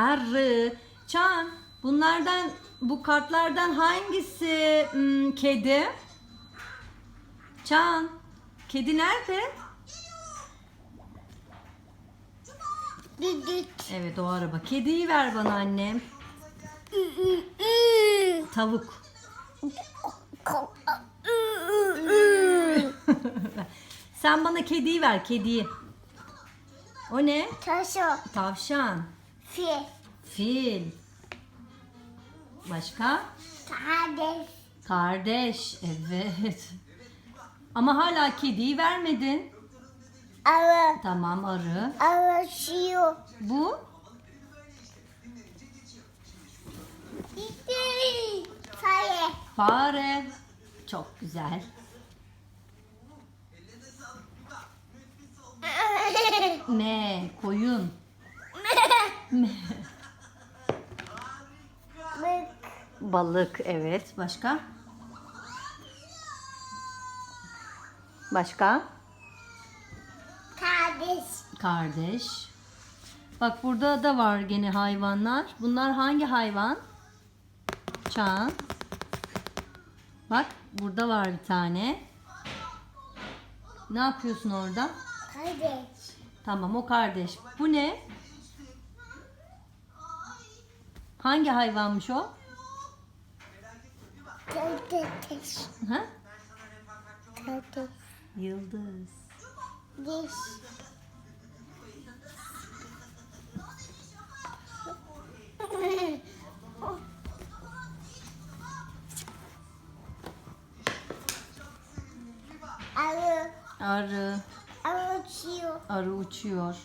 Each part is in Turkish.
Arı. Çan bunlardan bu kartlardan hangisi hmm, kedi? Çan kedi nerede? Evet o araba. Kediyi ver bana annem. Tavuk. Sen bana kediyi ver kediyi. O ne? Taşı. Tavşan. Fil. Fil. Başka? Kardeş. Kardeş. Evet. Ama hala kediyi vermedin. Arı. Tamam arı. Arışıyor. Bu? Fare. Fare. Çok güzel. Ne? Koyun. Bık. Balık. Evet. Başka? Başka? Kardeş. Kardeş. Bak burada da var gene hayvanlar. Bunlar hangi hayvan? Çağan. Bak burada var bir tane. Ne yapıyorsun orada? Kardeş. Tamam o kardeş. Bu ne? Hangi hayvanmış o? Kardeş. Ha? Kardeş. Yıldız. Diş. Arı. Arı. Arı uçuyor. Arı uçuyor.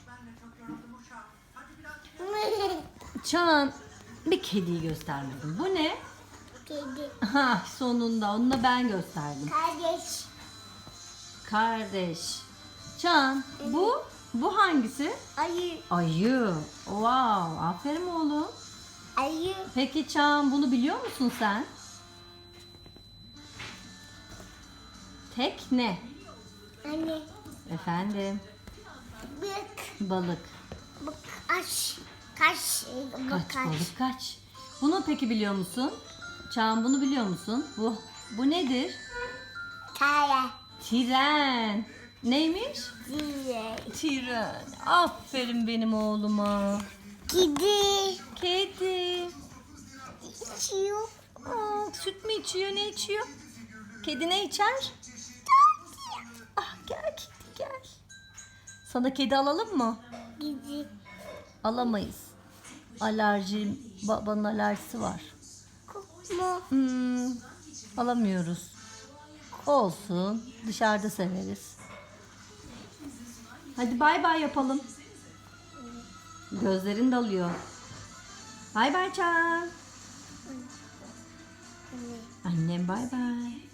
Çağan bir kediyi göstermedim. Bu ne? Kedi. Ha sonunda onu da ben gösterdim. Kardeş. Kardeş. Çağan bu bu hangisi? Ayı. Ayı. Wow, aferin oğlum. Ayı. Peki Çağan bunu biliyor musun sen? Tekne. Anne. Efendim. Bık. Balık. Bık. Aç. Kaç. Kaç Bık aç. balık kaç. Bunu peki biliyor musun? Çağan bunu biliyor musun? Bu bu nedir? Kaya. Tren. Neymiş? Diye. Tren. Aferin benim oğluma. Kedi. Kedi. İçiyor. Aa, süt mü içiyor? Ne içiyor? Kedi ne içer? Ah gel kedi gel. Sana kedi alalım mı? Gidi. Alamayız. Alerji, babanın alerjisi var. Kokma. Hmm, alamıyoruz. Olsun. Dışarıda severiz. Hadi bay bay yapalım. Gözlerin dalıyor. Bay bay Çağan. Annem bay bay.